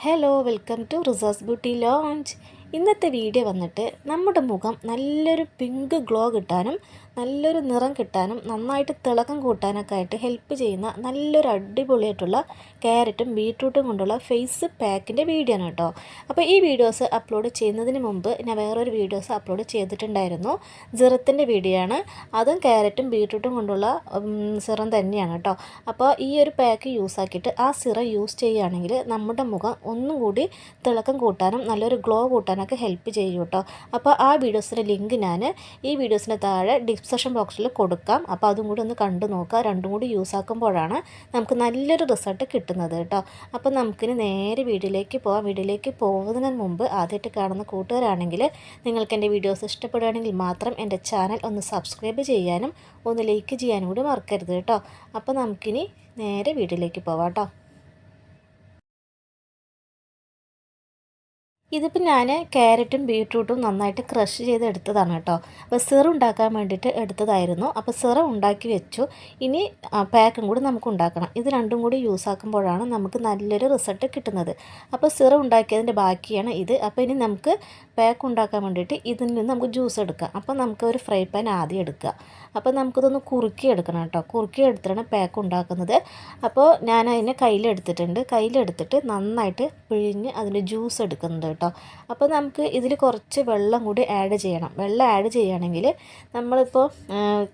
hello welcome to resource beauty lounge ഇന്നത്തെ video വന്നിട്ട് നമ്മുടെ മുഖം നല്ലൊരു പിങ്ക് ഗ്ലോ കിട്ടാനും നല്ലൊരു നിറം കിട്ടാനും നന്നായിട്ട് തിളക്കം കൂട്ടാനൊക്കെ ആയിട്ട് ഹെൽപ്പ് ചെയ്യുന്ന നല്ലൊരു അടിപൊളിയായിട്ടുള്ള ക്യാരറ്റും ബീട്രൂട്ടും കൊണ്ടുള്ള ഫേസ് പാക്കിന്റെ വീഡിയോ ആണ് കേട്ടോ. അപ്പോൾ ഈ വീഡിയോസ് അപ്ലോഡ് ചെയ്യുന്നതിന് മുമ്പ് ഞാൻ വേറൊരു വീഡിയോസ് അപ്ലോഡ് ചെയ്തിട്ടുണ്ടായിരുന്നു. സിറത്തിന്റെ വീഡിയോ ആണ്. അതും ക്യാരറ്റും ബീട്രൂട്ടും കൊണ്ടുള്ള സിറം തന്നെയാണ് കേട്ടോ. അപ്പോൾ ഈ ഒരു പാക്ക് യൂസ് ആക്കിയിട്ട് ആ സിറം യൂസ് ചെയ്യുകയാണെങ്കിൽ നമ്മുടെ മുഖം ഒന്നും കൂടി തിളക്കം കൂട്ടാനും നല്ലൊരു ഗ്ലോ കൂട്ടാനൊക്കെ ഹെൽപ്പ് ചെയ്യും കേട്ടോ അപ്പോൾ ആ വീഡിയോസിന്റെ ലിങ്ക് ഞാൻ ഈ വീഡിയോസിന്റെ താഴെ ഡിസ്ക്രിപ്ഷൻ ബോക്സിൽ കൊടുക്കാം. അപ്പോൾ അതും കൂടി ഒന്ന് കണ്ടു നോക്കുക രണ്ടും കൂടി യൂസ് ആക്കുമ്പോഴാണ് നമുക്ക് നല്ലൊരു റിസൾട്ട് കിട്ടുന്നത് കേട്ടോ അപ്പോൾ നമുക്കിനി നേരെ വീഡിയോയിലേക്ക് പോകാം വീഡിയോയിലേക്ക് പോകുന്നതിന് മുമ്പ് ആദ്യമായിട്ട് കാണുന്ന കൂട്ടുകാരാണെങ്കിൽ നിങ്ങൾക്ക് എന്റെ വീഡിയോസ് ഇഷ്ടപ്പെടുകയാണെങ്കിൽ മാത്രം എന്റെ ചാനൽ ഒന്ന് സബ്സ്ക്രൈബ് ചെയ്യാനും ഒന്ന് ലൈക്ക് ചെയ്യാനും കൂടി മറക്കരുത് കേട്ടോ അപ്പോൾ നമുക്കിനി നേരെ വീട്ടിലേക്ക് പോവാം കേട്ടോ ഇതിപ്പോൾ ഞാൻ ക്യാരറ്റും ബീട്രൂട്ടും നന്നായിട്ട് ക്രഷ് ചെയ്ത് എടുത്തതാണ് കേട്ടോ. അപ്പോൾ സിറം ഉണ്ടാക്കാൻ വേണ്ടിയിട്ട് എടുത്തതായിരുന്നു. അപ്പോൾ സിറം ഉണ്ടാക്കി വെച്ചു. ഇനി പാക്കും കൂടി നമുക്ക് ഉണ്ടാക്കണം. ഇത് രണ്ടും കൂടി യൂസ് ആക്കുമ്പോഴാണ് നമുക്ക് നല്ലൊരു റിസൾട്ട് കിട്ടുന്നത്. അപ്പോൾ സിറം ഉണ്ടാക്കിയതിന്റെ ബാക്കിയാണ് ഇത്. അപ്പോൾ ഇനി നമുക്ക് പാക്ക് ഉണ്ടാക്കാൻ വേണ്ടിയിട്ട് ഇതിൽ നിന്ന് നമുക്ക് ജ്യൂസ് എടുക്കാം. അപ്പോൾ നമുക്ക് ഒരു ഫ്രൈ പാൻ ആദ്യം എടുക്കുക. അപ്പോൾ നമുക്കിതൊന്ന് കുറുക്കി എടുക്കണം കേട്ടോ. കുറുക്കി എടുത്തിട്ടാണ് പാക്ക് ഉണ്ടാക്കുന്നത്. അപ്പോൾ ഞാൻ അതിനെ കയ്യിലെടുത്തിട്ടുണ്ട് കയ്യിലെടുത്തിട്ട് നന്നായിട്ട് പിഴിഞ്ഞ് അതിന്റെ ജ്യൂസ് എടുക്കുന്നുണ്ട് കേട്ടോ. അപ്പോൾ നമുക്ക് ഇതിൽ കുറച്ച് വെള്ളം കൂടി ആഡ് ചെയ്യണം. വെള്ളം ആഡ് ചെയ്യുകയാണെങ്കിൽ നമ്മളിപ്പോൾ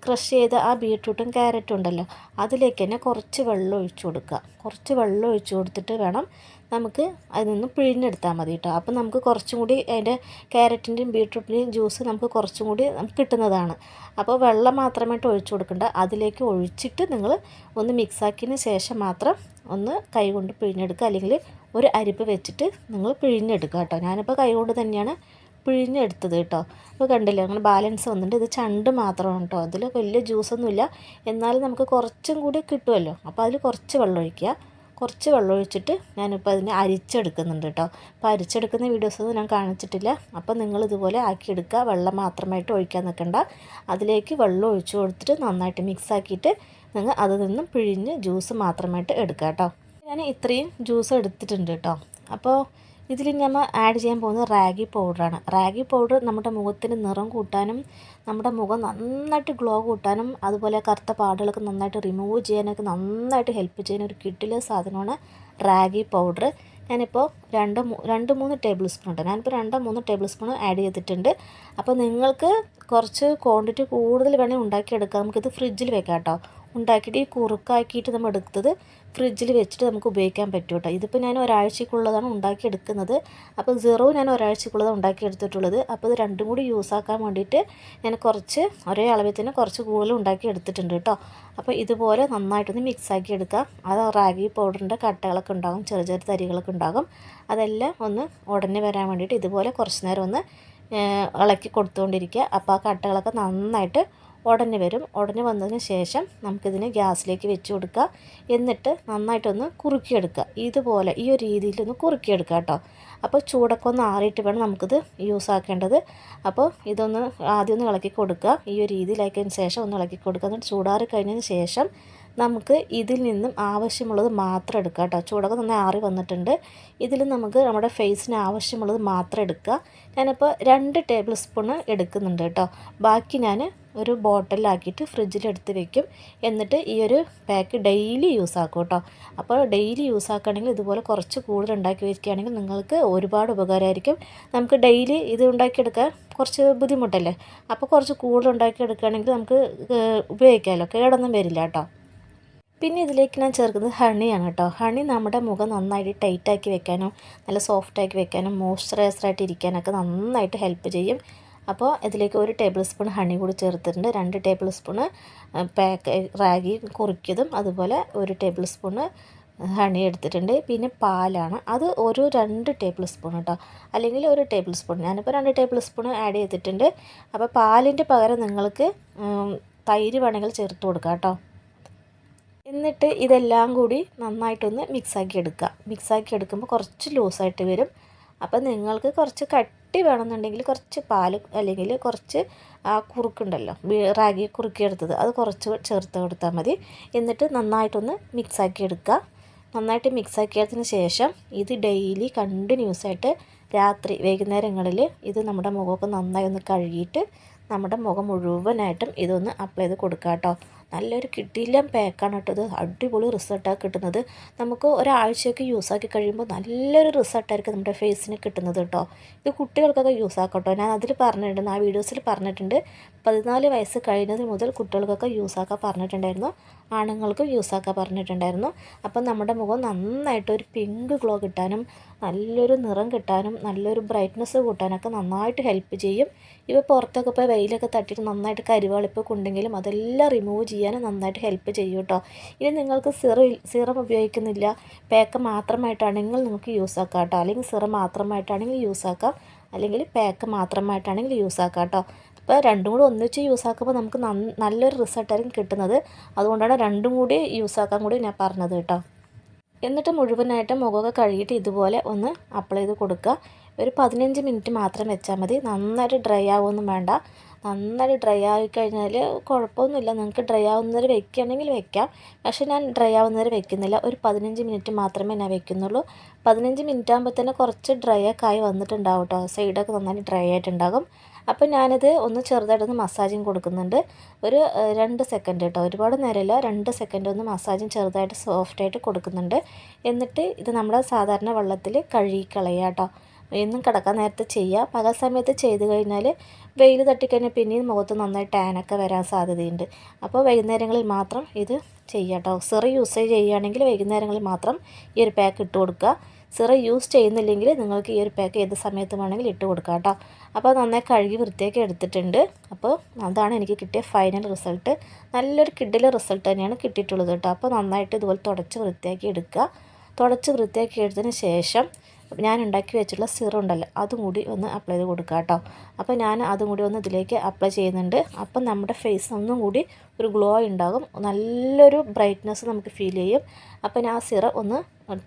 ക്രഷ് ചെയ്ത ആ ബീട്രൂട്ടും ക്യാരറ്റും ഉണ്ടല്ലോ അതിലേക്ക് തന്നെ കുറച്ച് വെള്ളം ഒഴിച്ചു കൊടുക്കുക. കുറച്ച് വെള്ളം ഒഴിച്ചു കൊടുത്തിട്ട് വേണം നമുക്ക് അതിൽ നിന്ന് പിഴിഞ്ഞെടുത്താൽ മതി കേട്ടോ. അപ്പോൾ നമുക്ക് കുറച്ചും കൂടി അതിന്റെ ക്യാരറ്റിന്റെയും ബീട്രൂട്ടിന്റെയും ജ്യൂസ് നമുക്ക് കുറച്ചും കൂടി കിട്ടുന്നതാണ്. അപ്പോൾ വെള്ളം മാത്രമായിട്ട് ഒഴിച്ചു കൊടുക്കേണ്ട. അതിലേക്ക് ഒഴിച്ചിട്ട് നിങ്ങൾ ഒന്ന് മിക്സാക്കിയതിന് ശേഷം മാത്രം ഒന്ന് കൈ കൊണ്ട് പിഴിഞ്ഞെടുക്കുക. അല്ലെങ്കിൽ ഒരു അരിപ്പ് വെച്ചിട്ട് നിങ്ങൾ പിഴിഞ്ഞെടുക്കുക കേട്ടോ. ഞാനിപ്പോൾ കൈ കൊണ്ട് തന്നെയാണ് പിഴിഞ്ഞെടുത്തത് കേട്ടോ. അപ്പോൾ കണ്ടില്ലേ അങ്ങനെ ബാലൻസ് വന്നിട്ട് ഇത് ചണ്ട് മാത്രമാണ് കേട്ടോ. അതിൽ വലിയ ജ്യൂസൊന്നുമില്ല എന്നാലും നമുക്ക് കുറച്ചും കൂടി കിട്ടുമല്ലോ. അപ്പോൾ അതിൽ കുറച്ച് വെള്ളം ഒഴിക്കുക. കുറച്ച് വെള്ളം ഒഴിച്ചിട്ട് ഞാനിപ്പോൾ അതിനെ അരിച്ചെടുക്കുന്നുണ്ട് കേട്ടോ. അപ്പോൾ അരിച്ചെടുക്കുന്ന വീഡിയോസൊന്നും ഞാൻ കാണിച്ചിട്ടില്ല. അപ്പോൾ നിങ്ങൾ ഇതുപോലെ ആക്കിയെടുക്കുക. വെള്ളം മാത്രമായിട്ട് ഒഴിക്കാൻ നിൽക്കണ്ട. അതിലേക്ക് വെള്ളം ഒഴിച്ചു കൊടുത്തിട്ട് നന്നായിട്ട് മിക്സ് ആക്കിയിട്ട് നിങ്ങൾ അതിൽ നിന്നും പിഴിഞ്ഞ് ജ്യൂസ് മാത്രമായിട്ട് എടുക്കുക കേട്ടോ. ഞാൻ ഇത്രയും ജ്യൂസ് എടുത്തിട്ടുണ്ട് കേട്ടോ. അപ്പോൾ ഇതിൽ നമ്മൾ ആഡ് ചെയ്യാൻ പോകുന്നത് റാഗി പൗഡറാണ് റാഗി പൗഡർ നമ്മുടെ മുഖത്തിന് നിറം കൂട്ടാനും നമ്മുടെ മുഖം നന്നായിട്ട് ഗ്ലോ കൂട്ടാനും അതുപോലെ കറുത്ത പാടുകളൊക്കെ നന്നായിട്ട് റിമൂവ് ചെയ്യാനൊക്കെ നന്നായിട്ട് ഹെൽപ്പ് ചെയ്യുന്ന ഒരു കിട്ടിലെ സാധനമാണ് റാഗി പൗഡർ ഞാനിപ്പോൾ രണ്ട് രണ്ട് മൂന്ന് ടേബിൾ സ്പൂൺ ഉണ്ട്. ഞാനിപ്പോൾ രണ്ടോ മൂന്ന് ടേബിൾ സ്പൂൺ ആഡ് ചെയ്തിട്ടുണ്ട്. അപ്പോൾ നിങ്ങൾക്ക് കുറച്ച് ക്വാണ്ടിറ്റി കൂടുതൽ വേണമെങ്കിൽ ഉണ്ടാക്കിയെടുക്കാം. നമുക്കിത് ഫ്രിഡ്ജിൽ വെക്കാം കേട്ടോ ഉണ്ടാക്കിയിട്ട് ഈ കുറുക്കാക്കിയിട്ട് നമ്മൾ എടുത്തത് ഫ്രിഡ്ജിൽ വെച്ചിട്ട് നമുക്ക് ഉപയോഗിക്കാൻ പറ്റും കേട്ടോ. ഇതിപ്പോൾ ഞാൻ ഒരാഴ്ചക്കുള്ളതാണ് ഉണ്ടാക്കിയെടുക്കുന്നത്. അപ്പോൾ സീറോ ഞാൻ ഒരാഴ്ചക്കുള്ളതാണ് ഉണ്ടാക്കിയെടുത്തിട്ടുള്ളത്. അപ്പോൾ ഇത് രണ്ടും കൂടി യൂസ് ആക്കാൻ വേണ്ടിയിട്ട് ഞാൻ കുറച്ച് ഒരേ അളവിൽ തന്നെ കുറച്ച് കൂടുതൽ ഉണ്ടാക്കി എടുത്തിട്ടുണ്ട് കേട്ടോ. അപ്പോൾ ഇതുപോലെ നന്നായിട്ടൊന്ന് മിക്സ് ആക്കി എടുക്കാം. അത് റാഗി പൗഡറിന്റെ കട്ടകളൊക്കെ ഉണ്ടാകും ചെറിയ ചെറിയ തരികളൊക്കെ ഉണ്ടാകും. അതെല്ലാം ഒന്ന് ഉടനെ വരാൻ വേണ്ടിയിട്ട് ഇതുപോലെ കുറച്ച് നേരം ഒന്ന് ഇളക്കി കൊടുത്തുകൊണ്ടിരിക്കുക. അപ്പോൾ ആ കട്ടകളൊക്കെ നന്നായിട്ട് ഉടനെ വരും. ഉടനെ വന്നതിന് ശേഷം നമുക്കിതിനെ ഗ്യാസിലേക്ക് വെച്ച് കൊടുക്കുക. എന്നിട്ട് നന്നായിട്ടൊന്ന് കുറുക്കിയെടുക്കുക. ഇതുപോലെ ഈ ഒരു രീതിയിലൊന്ന് കുറുക്കിയെടുക്കുക കേട്ടോ. അപ്പോൾ ചൂടൊക്കെ ഒന്ന് ആറിയിട്ട് വേണം നമുക്കിത് യൂസ് ആക്കേണ്ടത്. അപ്പോൾ ഇതൊന്ന് ആദ്യം ഒന്ന് ഇളക്കി കൊടുക്കുക. ഈ ഒരു രീതിയിലാക്കിയതിന് ശേഷം ഒന്ന് ഇളക്കി കൊടുക്കുക. എന്നിട്ട് ചൂടാറി കഴിഞ്ഞതിന് ശേഷം നമുക്ക് ഇതിൽ നിന്നും ആവശ്യമുള്ളത് മാത്രം എടുക്കുക കേട്ടോ. ചൂടൊക്കെ നന്നായി ആറി വന്നിട്ടുണ്ട്. ഇതിൽ നമുക്ക് നമ്മുടെ ഫേസിന് ആവശ്യമുള്ളത് മാത്രം എടുക്കുക. ഞാനിപ്പോൾ രണ്ട് ടേബിൾ സ്പൂണ് എടുക്കുന്നുണ്ട് കേട്ടോ. ബാക്കി ഞാൻ ഒരു ബോട്ടിലാക്കിയിട്ട് ഫ്രിഡ്ജിലെടുത്ത് വെക്കും. എന്നിട്ട് ഈ ഒരു പാക്ക് ഡെയിലി യൂസ് ആക്കും കേട്ടോ. അപ്പോൾ ഡെയിലി യൂസ് ആക്കുകയാണെങ്കിൽ ഇതുപോലെ കുറച്ച് കൂടുതൽ ഉണ്ടാക്കി വയ്ക്കുകയാണെങ്കിൽ നിങ്ങൾക്ക് ഒരുപാട് ഉപകാരമായിരിക്കും. നമുക്ക് ഡെയിലി ഇത് ഉണ്ടാക്കിയെടുക്കാൻ കുറച്ച് ബുദ്ധിമുട്ടല്ലേ? അപ്പോൾ കുറച്ച് കൂടുതൽ ഉണ്ടാക്കിയെടുക്കുകയാണെങ്കിൽ നമുക്ക് ഉപയോഗിക്കാമല്ലോ. കേടൊന്നും വരില്ല കേട്ടോ. പിന്നെ ഇതിലേക്ക് ഞാൻ ചേർക്കുന്നത് ഹണിയാണ് കേട്ടോ. ഹണി നമ്മുടെ മുഖം നന്നായിട്ട് ടൈറ്റാക്കി വെക്കാനും നല്ല സോഫ്റ്റ് സോഫ്റ്റാക്കി വെക്കാനും മോയ്സ്ചറൈസറായിട്ട് ഇരിക്കാനൊക്കെ നന്നായിട്ട് ഹെൽപ്പ് ചെയ്യും. അപ്പോൾ ഇതിലേക്ക് ഒരു ടേബിൾ സ്പൂൺ ഹണി കൂടി ചേർത്തിട്ടുണ്ട്. രണ്ട് ടേബിൾ സ്പൂണ് പാക്ക് റാഗി കുറിക്കതും അതുപോലെ ഒരു ടേബിൾ സ്പൂണ് ഹണി എടുത്തിട്ടുണ്ട്. പിന്നെ പാലാണ്. അത് ഒരു രണ്ട് ടേബിൾ സ്പൂൺ കേട്ടോ. അല്ലെങ്കിൽ ഒരു ടേബിൾ സ്പൂൺ. ഞാനിപ്പോൾ രണ്ട് ടേബിൾ സ്പൂൺ ആഡ് ചെയ്തിട്ടുണ്ട്. അപ്പോൾ പാലിന്റെ പകരം നിങ്ങൾക്ക് തൈര് വേണമെങ്കിൽ ചേർത്ത് കൊടുക്കാം കേട്ടോ. എന്നിട്ട് ഇതെല്ലാം കൂടി നന്നായിട്ടൊന്ന് മിക്സാക്കി എടുക്കുക. മിക്സാക്കി എടുക്കുമ്പോൾ കുറച്ച് ലൂസായിട്ട് വരും. അപ്പം നിങ്ങൾക്ക് കുറച്ച് കട്ടി വേണമെന്നുണ്ടെങ്കിൽ കുറച്ച് പാൽ അല്ലെങ്കിൽ കുറച്ച് കുറുക്കുണ്ടല്ലോ റാഗി കുറുക്കിയെടുത്തത് അത് കുറച്ച് ചേർത്ത് കൊടുത്താൽ മതി. എന്നിട്ട് നന്നായിട്ടൊന്ന് മിക്സാക്കി എടുക്കുക. നന്നായിട്ട് മിക്സാക്കിയതിന് ശേഷം ഇത് ഡെയിലി കണ്ടിന്യൂസ് ആയിട്ട് രാത്രി വൈകുന്നേരങ്ങളിൽ ഇത് നമ്മുടെ മുഖമൊക്കെ നന്നായി ഒന്ന് കഴുകിയിട്ട് നമ്മുടെ മുഖം മുഴുവനായിട്ടും ഇതൊന്ന് അപ്ലൈ ചെയ്ത് കൊടുക്കുക കേട്ടോ. നല്ലൊരു കിട്ടിയില്ല പാക്കാണ് കേട്ടോ ഇത്. അടിപൊളി റിസൾട്ടാണ് കിട്ടുന്നത്. നമുക്ക് ഒരാഴ്ചയൊക്കെ യൂസ് ആക്കി കഴിയുമ്പോൾ നല്ലൊരു റിസൾട്ടായിരിക്കും നമ്മുടെ ഫേസിന് കിട്ടുന്നത് കേട്ടോ. ഇത് കുട്ടികൾക്കൊക്കെ യൂസ് ആക്കാം കേട്ടോ ഞാൻ അതിൽ പറഞ്ഞിട്ടുണ്ട് ആ വീഡിയോസിൽ പറഞ്ഞിട്ടുണ്ട്. പതിനാല് വയസ്സ് കഴിയുന്നത് മുതൽ കുട്ടികൾക്കൊക്കെ യൂസ് ആക്കാൻ പറഞ്ഞിട്ടുണ്ടായിരുന്നു. ആണുങ്ങൾക്ക് യൂസ് ആക്കാൻ പറഞ്ഞിട്ടുണ്ടായിരുന്നു. അപ്പം നമ്മുടെ മുഖം നന്നായിട്ട് ഒരു പിങ്ക് ഗ്ലോ കിട്ടാനും നല്ലൊരു നിറം കിട്ടാനും നല്ലൊരു ബ്രൈറ്റ്നസ് കൂട്ടാനൊക്കെ നന്നായിട്ട് ഹെൽപ്പ് ചെയ്യും. ഇവ പുറത്തൊക്കെ പോയി വെയിലൊക്കെ തട്ടിയിട്ട് നന്നായിട്ട് കരിവാളിപ്പൊക്കെ ഉണ്ടെങ്കിലും അതെല്ലാം റിമൂവ് ചെയ്യാനും നന്നായിട്ട് ഹെൽപ്പ് ചെയ്യും കേട്ടോ. ഇനി നിങ്ങൾക്ക് സിറം സിറം ഉപയോഗിക്കുന്നില്ല പാക്ക് മാത്രമായിട്ടാണെങ്കിൽ നിങ്ങൾക്ക് യൂസ് ആക്കാം കേട്ടോ. അല്ലെങ്കിൽ സിറം മാത്രമായിട്ടാണെങ്കിൽ യൂസ് ആക്കാം. അല്ലെങ്കിൽ പാക്ക് മാത്രമായിട്ടാണെങ്കിൽ യൂസ് ആക്കാം കേട്ടോ. അപ്പോൾ രണ്ടും കൂടി ഒന്നിച്ച് യൂസ് ആക്കുമ്പോൾ നമുക്ക് നല്ലൊരു റിസൾട്ടായിരിക്കും കിട്ടുന്നത്. അതുകൊണ്ടാണ് രണ്ടും കൂടി യൂസ് ആക്കാൻ കൂടി ഞാൻ പറഞ്ഞത് കേട്ടോ. എന്നിട്ട് മുഴുവനായിട്ട് മുഖമൊക്കെ കഴുകിയിട്ട് ഇതുപോലെ ഒന്ന് അപ്ലൈ ചെയ്ത് കൊടുക്കുക. ഒരു പതിനഞ്ച് മിനിറ്റ് മാത്രം വെച്ചാൽ മതി. നന്നായിട്ട് ഡ്രൈ ആവുമൊന്നും വേണ്ട. നന്നായിട്ട് ഡ്രൈ ആയി കഴിഞ്ഞാൽ കുഴപ്പമൊന്നുമില്ല. നിങ്ങൾക്ക് ഡ്രൈ ആവുന്നവരെ വെക്കുകയാണെങ്കിൽ വെക്കാം. പക്ഷേ ഞാൻ ഡ്രൈ ആവുന്നവരെ വെക്കുന്നില്ല. ഒരു പതിനഞ്ച് മിനിറ്റ് മാത്രമേ ഞാൻ വെക്കുന്നുള്ളൂ. പതിനഞ്ച് മിനിറ്റ് ആകുമ്പോൾ തന്നെ കുറച്ച് ഡ്രൈ ഒക്കെ ആയി വന്നിട്ടുണ്ടാവും കേട്ടോ. സൈഡൊക്കെ നന്നായിട്ട് ഡ്രൈ ആയിട്ടുണ്ടാകും. അപ്പോൾ ഞാനിത് ഒന്ന് ചെറുതായിട്ടൊന്ന് മസാജിങ് കൊടുക്കുന്നുണ്ട്. ഒരു രണ്ട് സെക്കൻഡ് കേട്ടോ ഒരുപാട് നേരമില്ല. രണ്ട് സെക്കൻഡ് ഒന്ന് മസാജിങ് ചെറുതായിട്ട് സോഫ്റ്റായിട്ട് കൊടുക്കുന്നുണ്ട്. എന്നിട്ട് ഇത് നമ്മുടെ സാധാരണ വെള്ളത്തിൽ കഴുകി കളയുക കേട്ടോ എന്നും കിടക്കാൻ നേരത്തെ ചെയ്യുക പകൽ സമയത്ത് ചെയ്ത് കഴിഞ്ഞാൽ വെയിൽ തട്ടിക്കഴിഞ്ഞാൽ പിന്നെയും മുഖത്ത് നന്നായി ടാനൊക്കെ വരാൻ സാധ്യതയുണ്ട്. അപ്പോൾ വൈകുന്നേരങ്ങളിൽ മാത്രം ഇത് ചെയ്യാം കേട്ടോ സിറ യൂസ് ചെയ്യുകയാണെങ്കിൽ വൈകുന്നേരങ്ങളിൽ മാത്രം ഈ ഒരു പാക്ക് ഇട്ട് കൊടുക്കുക. സിറ യൂസ് ചെയ്യുന്നില്ലെങ്കിൽ നിങ്ങൾക്ക് ഈ ഒരു പാക്ക് ഏത് സമയത്ത് വേണമെങ്കിലും ഇട്ട് കൊടുക്കാം കേട്ടോ. അപ്പോൾ നന്നായി കഴുകി വൃത്തിയാക്കി എടുത്തിട്ടുണ്ട്. അപ്പോൾ അതാണ് എനിക്ക് കിട്ടിയ ഫൈനൽ റിസൾട്ട് നല്ലൊരു കിഡിലെ റിസൾട്ട് തന്നെയാണ് കിട്ടിയിട്ടുള്ളത് കേട്ടോ. അപ്പോൾ നന്നായിട്ട് ഇതുപോലെ തുടച്ച് വൃത്തിയാക്കി എടുക്കുക. തുടച്ച് വൃത്തിയാക്കി എടുത്തതിന് ശേഷം ഞാൻ ഉണ്ടാക്കി വെച്ചിട്ടുള്ള സിറം ഉണ്ടല്ലോ അതും കൂടി ഒന്ന് അപ്ലൈ ചെയ്ത് കൊടുക്കുക കേട്ടോ അപ്പോൾ ഞാൻ അതും കൂടി ഒന്ന് ഇതിലേക്ക് അപ്ലൈ ചെയ്യുന്നുണ്ട്. അപ്പം നമ്മുടെ ഫേസ് ഒന്നും കൂടി ഒരു ഗ്ലോ ഉണ്ടാകും നല്ലൊരു ബ്രൈറ്റ്നെസ് നമുക്ക് ഫീൽ ചെയ്യും. അപ്പം ഞാൻ ആ സിറം ഒന്ന്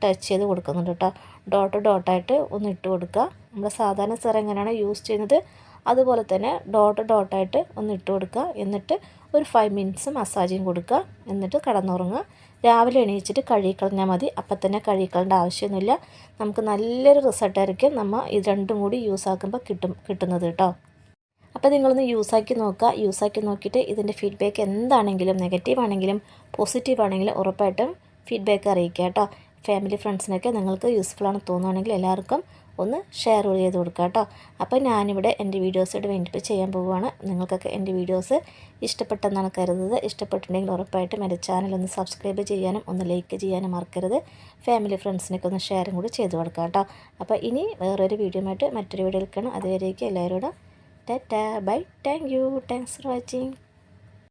ടച്ച് ചെയ്ത് കൊടുക്കുന്നുണ്ട് കേട്ടോ ഡോട്ട് ഡോട്ടായിട്ട് ഒന്ന് ഇട്ട് കൊടുക്കുക നമ്മൾ സാധാരണ സിറം എങ്ങനെയാണ് യൂസ് ചെയ്യുന്നത്? അതുപോലെ തന്നെ ഡോട്ട് ഡോട്ടായിട്ട് ഒന്ന് ഇട്ട് കൊടുക്കുക. എന്നിട്ട് ഒരു ഫൈവ് മിനിറ്റ്സ് മസാജിങ് കൊടുക്കുക. എന്നിട്ട് കിടന്നുറങ്ങുക. രാവിലെ എണീച്ചിട്ട് കഴുകിക്കളഞ്ഞാൽ മതി. അപ്പം തന്നെ കഴുകിക്കളേണ്ട ആവശ്യമൊന്നുമില്ല. നമുക്ക് നല്ലൊരു റിസൾട്ടായിരിക്കും നമ്മൾ ഇത് രണ്ടും കൂടി യൂസ് ആക്കുമ്പോൾ കിട്ടും കിട്ടുന്നത് കേട്ടോ. അപ്പോൾ നിങ്ങളൊന്ന് യൂസാക്കി നോക്കുക. യൂസാക്കി നോക്കിയിട്ട് ഇതിന്റെ ഫീഡ്ബാക്ക് എന്താണെങ്കിലും നെഗറ്റീവ് ആണെങ്കിലും പോസിറ്റീവ് ആണെങ്കിലും ഉറപ്പായിട്ടും ഫീഡ്ബാക്ക് അറിയിക്കുക കേട്ടോ. ഫാമിലി ഫ്രണ്ട്സിനൊക്കെ നിങ്ങൾക്ക് യൂസ്ഫുൾ ആണെന്ന് തോന്നുകയാണെങ്കിൽ എല്ലാവർക്കും ഒന്ന് ഷെയർ ചെയ്ത് കൊടുക്കുക കേട്ടോ. അപ്പോൾ ഞാനിവിടെ എന്റെ വീഡിയോസോട് വേണ്ടിയിട്ട് ചെയ്യാൻ പോവുകയാണ്. നിങ്ങൾക്കൊക്കെ എന്റെ വീഡിയോസ് ഇഷ്ടപ്പെട്ടെന്നാണ് കരുതുന്നത്. ഇഷ്ടപ്പെട്ടിട്ടുണ്ടെങ്കിൽ ഉറപ്പായിട്ടും എന്റെ ചാനൽ ഒന്ന് സബ്സ്ക്രൈബ് ചെയ്യാനും ഒന്ന് ലൈക്ക് ചെയ്യാനും മറക്കരുത്. ഫാമിലി ഫ്രണ്ട്സിനൊക്കെ ഒന്ന് ഷെയറും കൂടി ചെയ്ത് കൊടുക്കുക കേട്ടോ. അപ്പോൾ ഇനി വേറൊരു വീഡിയോ ആയിട്ട് മറ്റൊരു വീഡിയോയിൽ കാണാം. അതുവരേക്കും എല്ലാവരോടും Tata. Bye thank you thanks for watching